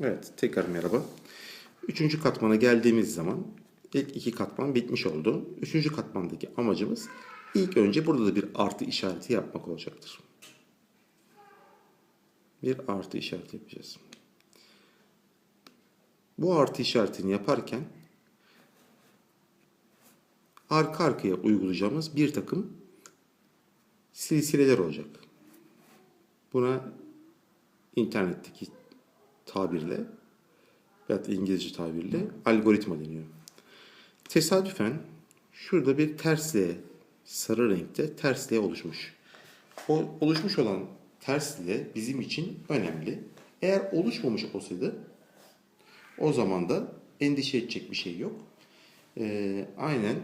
Evet, tekrar merhaba. Üçüncü katmana geldiğimiz zaman ilk iki katman bitmiş oldu. Üçüncü katmandaki amacımız ilk önce burada da bir artı işareti yapmak olacaktır. Bir artı işareti yapacağız. Bu artı işaretini yaparken arka arkaya uygulayacağımız bir takım silsileler olacak. Buna internetteki tabirle veyahut da İngilizce tabirle algoritma deniyor. Tesadüfen şurada bir tersliğe sarı renkte tersliğe oluşmuş. O oluşmuş olan tersliğe bizim için önemli. Eğer oluşmamış olsaydı o zaman da endişe edecek bir şey yok. Ee, aynen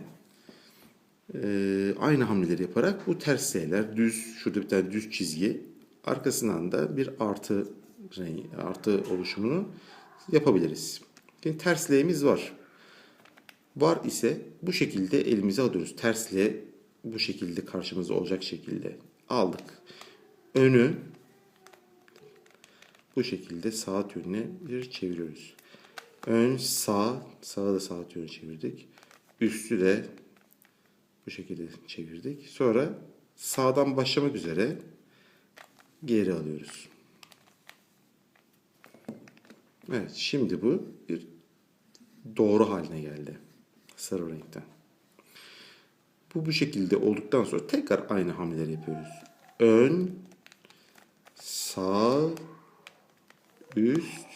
e, aynı hamleleri yaparak bu tersliğeler düz şurada bir tane düz çizgi arkasından da bir artı renk, artı oluşumunu yapabiliriz. Şimdi tersliğimiz var. Var ise bu şekilde elimize alıyoruz. Tersliğe bu şekilde karşımızda olacak şekilde aldık. Önü bu şekilde saat yönüne bir çeviriyoruz. Ön sağ, sağa da saat yönü çevirdik. Üstü de bu şekilde çevirdik. Sonra sağdan başlamak üzere geri alıyoruz. Evet, şimdi bu bir doğru haline geldi. Sarı renkten. Bu bu şekilde olduktan sonra tekrar aynı hamleleri yapıyoruz. Ön, sağ, üst,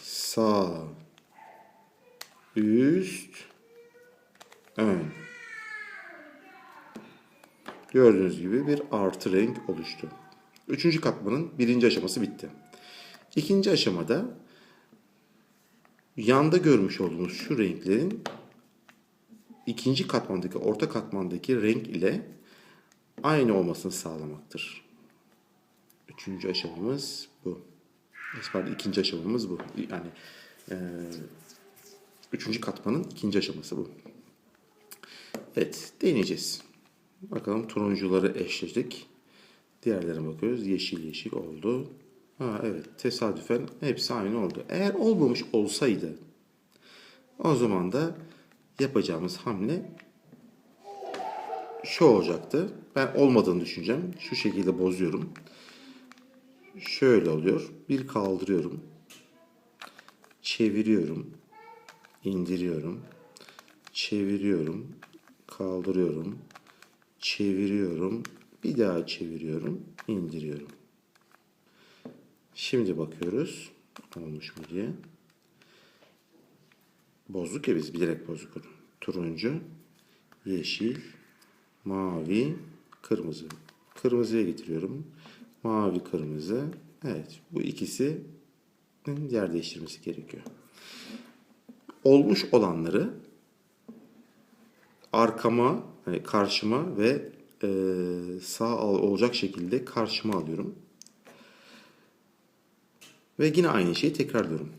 sağ, üst, ön. Gördüğünüz gibi bir artı renk oluştu. Üçüncü katmanın birinci aşaması bitti. İkinci aşamada yanda görmüş olduğumuz şu renklerin ikinci katmandaki, orta katmandaki renk ile aynı olmasını sağlamaktır. Üçüncü aşamamız bu. Pardon, ikinci aşamamız bu. Yani e, üçüncü katmanın ikinci aşaması bu. Evet, deneyeceğiz. Bakalım turuncuları eşledik. Diğerlerine bakıyoruz. Yeşil yeşil oldu. Ha evet tesadüfen hepsi aynı oldu. Eğer olmamış olsaydı o zaman da yapacağımız hamle şu olacaktı. Ben olmadığını düşüneceğim. Şu şekilde bozuyorum. Şöyle oluyor. Bir kaldırıyorum. Çeviriyorum. indiriyorum. Çeviriyorum. Kaldırıyorum. Çeviriyorum. Bir daha çeviriyorum. indiriyorum. Şimdi bakıyoruz. Olmuş mu diye. Bozduk ya biz bilerek bozduk. Turuncu, yeşil, mavi, kırmızı. Kırmızıya getiriyorum. Mavi, kırmızı. Evet bu ikisi yer değiştirmesi gerekiyor. Olmuş olanları arkama, hani karşıma ve e, sağ olacak şekilde karşıma alıyorum. Ve yine aynı şeyi tekrarlıyorum.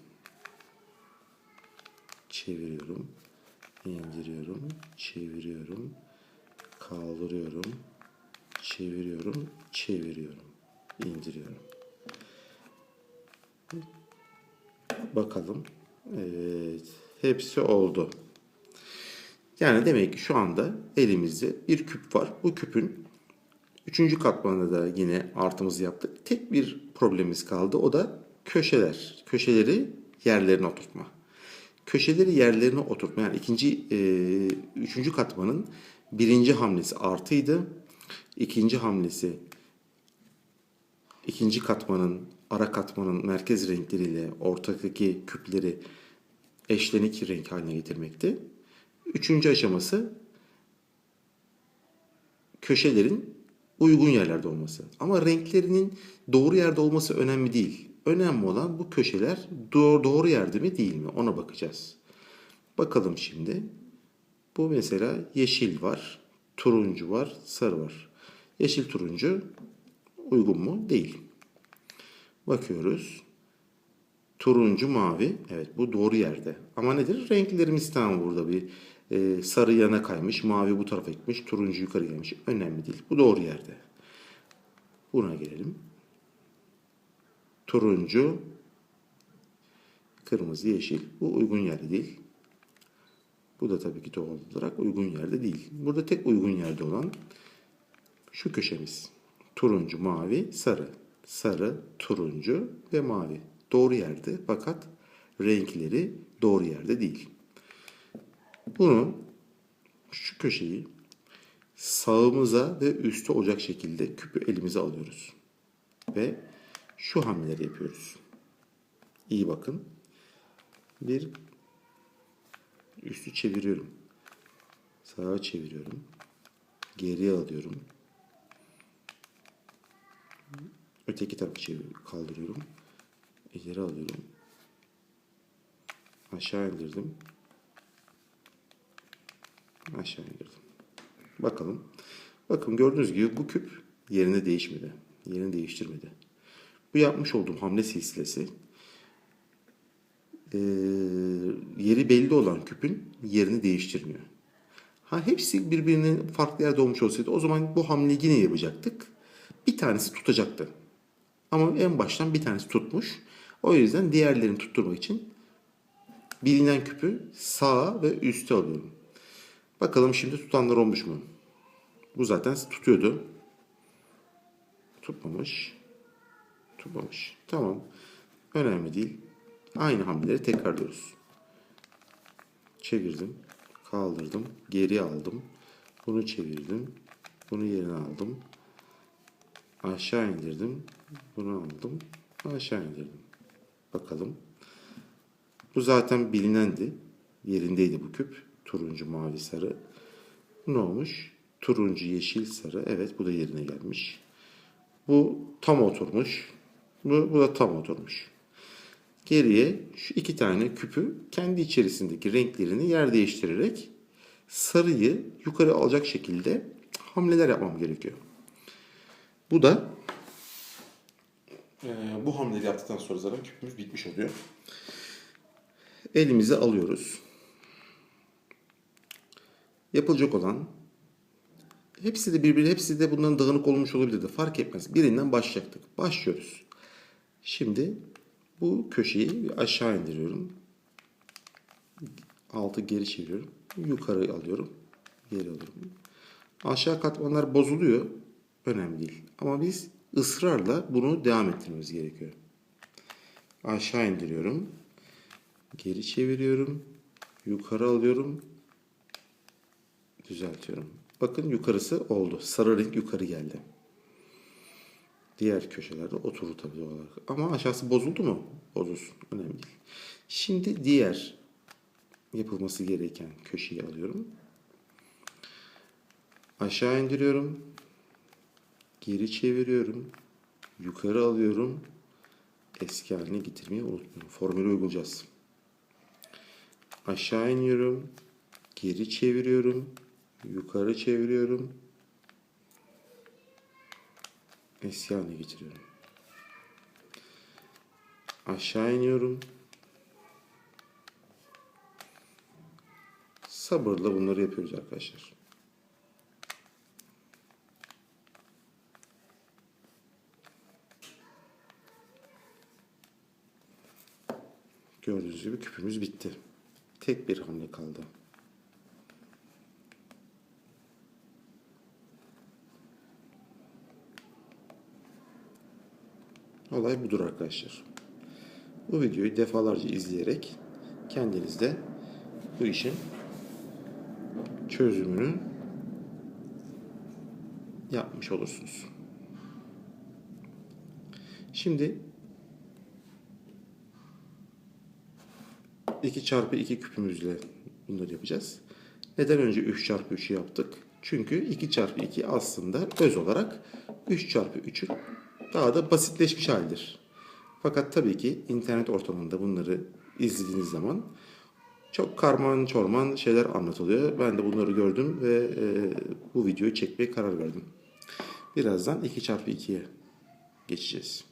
Çeviriyorum. indiriyorum, Çeviriyorum. Kaldırıyorum. Çeviriyorum. Çeviriyorum. indiriyorum. Bakalım. Evet. Hepsi oldu. Yani demek ki şu anda elimizde bir küp var. Bu küpün üçüncü katmanında da yine artımızı yaptık. Tek bir problemimiz kaldı. O da köşeler. Köşeleri yerlerine oturtma. Köşeleri yerlerine oturtma. Yani ikinci, e, üçüncü katmanın birinci hamlesi artıydı. İkinci hamlesi ikinci katmanın ara katmanın merkez renkleriyle ortadaki küpleri eşlenik renk haline getirmekti. Üçüncü aşaması köşelerin uygun yerlerde olması. Ama renklerinin doğru yerde olması önemli değil. Önemli olan bu köşeler doğru, doğru yerde mi değil mi ona bakacağız. Bakalım şimdi. Bu mesela yeşil var, turuncu var, sarı var. Yeşil turuncu uygun mu? Değil. Bakıyoruz. Turuncu mavi. Evet bu doğru yerde. Ama nedir? Renklerimiz tam burada bir e, sarı yana kaymış. Mavi bu tarafa gitmiş. Turuncu yukarı gelmiş. Önemli değil. Bu doğru yerde. Buna gelelim turuncu, Kırmızı, yeşil. Bu uygun yerde değil. Bu da tabii ki doğal olarak uygun yerde değil. Burada tek uygun yerde olan şu köşemiz. Turuncu, mavi, sarı. Sarı, turuncu ve mavi. Doğru yerde fakat renkleri doğru yerde değil. Bunu şu köşeyi sağımıza ve üstü olacak şekilde küpü elimize alıyoruz. Ve şu hamleleri yapıyoruz. İyi bakın. Bir üstü çeviriyorum. Sağa çeviriyorum. Geriye alıyorum. Öteki tarafı kaldırıyorum. İleri alıyorum. Aşağı indirdim. Aşağı indirdim. Bakalım. Bakın gördüğünüz gibi bu küp yerine değişmedi. Yerini değiştirmedi. Bu yapmış olduğum hamle silsilesi eee, yeri belli olan küpün yerini değiştirmiyor. Ha hepsi birbirinin farklı yerde olmuş olsaydı o zaman bu hamleyi yine yapacaktık. Bir tanesi tutacaktı. Ama en baştan bir tanesi tutmuş. O yüzden diğerlerini tutturmak için bilinen küpü sağa ve üste alıyorum. Bakalım şimdi tutanlar olmuş mu? Bu zaten tutuyordu. Tutmamış. Tutmamış. Tamam. Önemli değil. Aynı hamleleri tekrarlıyoruz. Çevirdim. Kaldırdım. Geri aldım. Bunu çevirdim. Bunu yerine aldım. Aşağı indirdim. Bunu aldım. Aşağı indirdim. Bakalım. Bu zaten bilinendi. Yerindeydi bu küp. Turuncu, mavi, sarı. Ne olmuş? Turuncu, yeşil, sarı. Evet bu da yerine gelmiş. Bu tam oturmuş. Bu, bu da tam oturmuş. Geriye şu iki tane küpü kendi içerisindeki renklerini yer değiştirerek sarıyı yukarı alacak şekilde hamleler yapmam gerekiyor. Bu da eee, bu hamleleri yaptıktan sonra zaten küpümüz bitmiş oluyor. Elimize alıyoruz. Yapılacak olan hepsi de birbiri hepsi de bunların dağınık olmuş olabilirdi. Fark etmez. Birinden başlayacaktık. Başlıyoruz. Şimdi bu köşeyi aşağı indiriyorum. Altı geri çeviriyorum. Yukarı alıyorum. Geri alıyorum. Aşağı katmanlar bozuluyor. Önemli değil. Ama biz ısrarla bunu devam ettirmemiz gerekiyor. Aşağı indiriyorum. Geri çeviriyorum. Yukarı alıyorum. Düzeltiyorum. Bakın yukarısı oldu. Sarı renk yukarı geldi. Diğer köşelerde oturur tabii olarak. Ama aşağısı bozuldu mu? Bozulsun. Önemli değil. Şimdi diğer yapılması gereken köşeyi alıyorum. Aşağı indiriyorum. Geri çeviriyorum. Yukarı alıyorum. Eski haline getirmeyi unutmuyorum. Formülü uygulayacağız. Aşağı iniyorum. Geri çeviriyorum. Yukarı çeviriyorum. Eski haline. Aşağı iniyorum. Sabırla bunları yapıyoruz arkadaşlar. Gördüğünüz gibi küpümüz bitti. Tek bir hamle kaldı. Olay budur arkadaşlar. Bu videoyu defalarca izleyerek kendiniz de bu işin çözümünü yapmış olursunuz. Şimdi 2 çarpı 2 küpümüzle bunları yapacağız. Neden önce 3 çarpı 3'ü yaptık? Çünkü 2 çarpı 2 aslında öz olarak 3 çarpı 3'ün daha da basitleşmiş halidir. Fakat tabii ki internet ortamında bunları izlediğiniz zaman çok karman çorman şeyler anlatılıyor. Ben de bunları gördüm ve e, bu videoyu çekmeye karar verdim. Birazdan 2 çarpı 2'ye geçeceğiz.